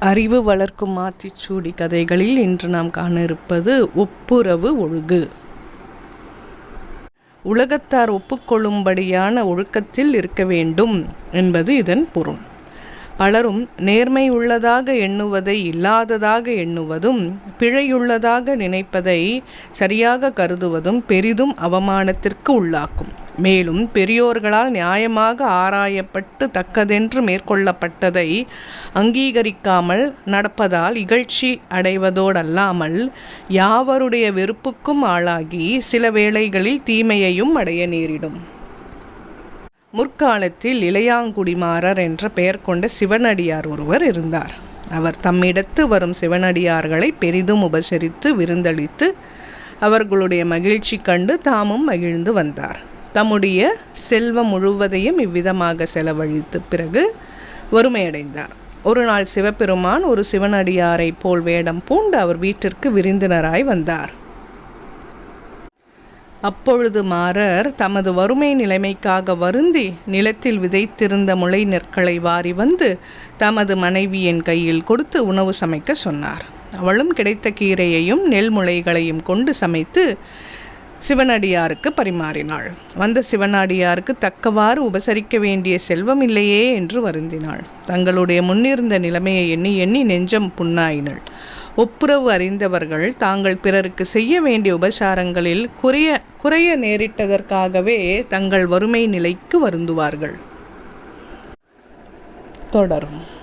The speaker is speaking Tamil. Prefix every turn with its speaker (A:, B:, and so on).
A: அறிவு வளர்க்கும் ஆத்திச்சூடி கதைகளில் இன்று நாம் காண இருப்பது ஒப்புரவு ஒழுகு. உலகத்தார் ஒப்புக்கொள்ளும்படியான ஒழுக்கத்தில் இருக்க வேண்டும் என்பது இதன் பொருள். பலரும் நேர்மை உள்ளதாக எண்ணுவதை இல்லாததாக எண்ணுவதும் பிழையுள்ளதாக நினைப்பதை சரியாக கருதுவதும் பெரிதும் அவமானத்திற்கு உள்ளாக்கும். மேலும் பெரியோர்களால் நியாயமாக ஆராயப்பட்டு தக்கதென்று மேற்கொள்ளப்பட்டதை அங்கீகரிக்காமல் நடப்பதால் இகழ்ச்சி அடைவதோடல்லாமல் யாவருடைய வெறுப்புக்கும் ஆளாகி சில வேளைகளில் தீமையையும் அடைய நேரிடும். முற்காலத்தில் இளையாங்குடிமாறர் என்ற பெயர் கொண்ட சிவனடியார் ஒருவர் இருந்தார். அவர் தம்மிடத்து வரும் சிவனடியார்களை பெரிதும் உபசரித்து விருந்தளித்து அவர்களுடைய மகிழ்ச்சி கண்டு தாமும் மகிழ்ந்து வந்தார். தம்முடைய செல்வம் முழுவதையும் இவ்விதமாக செலவழித்த பிறகு வறுமையடைந்தார். ஒரு நாள் சிவபெருமான் ஒரு சிவனடியாரை போல் வேடம் பூண்டு அவர் வீட்டிற்கு விருந்தினராய் வந்தார். அப்பொழுது மாறர் தமது வறுமை நிலைமைக்காக வருந்தி நிலத்தில் விதைத்திருந்த முளை நெற்களை வாரி வந்து தமது மனைவியின் கையில் கொடுத்து உணவு சமைக்க சொன்னார். அவளும் கிடைத்த கீரையையும் நெல் முளைகளையும் கொண்டு சமைத்து சிவனடியாருக்கு பரிமாறினாள். வந்த சிவனடியாருக்கு தக்கவாறு உபசரிக்க வேண்டிய செல்வம் இல்லையே என்று வருந்தினாள். தங்களுடைய முன்னிருந்த நிலைமையை எண்ணி எண்ணி நெஞ்சம் புண்ணாயினள். ஒப்புரவு அறிந்தவர்கள் தாங்கள் பிறருக்கு செய்ய வேண்டிய உபசாரங்களில் குறைய குறைய நேரிட்டதற்காகவே தங்கள் வறுமை நிலைக்கு வருந்துவார்கள். தொடரும்.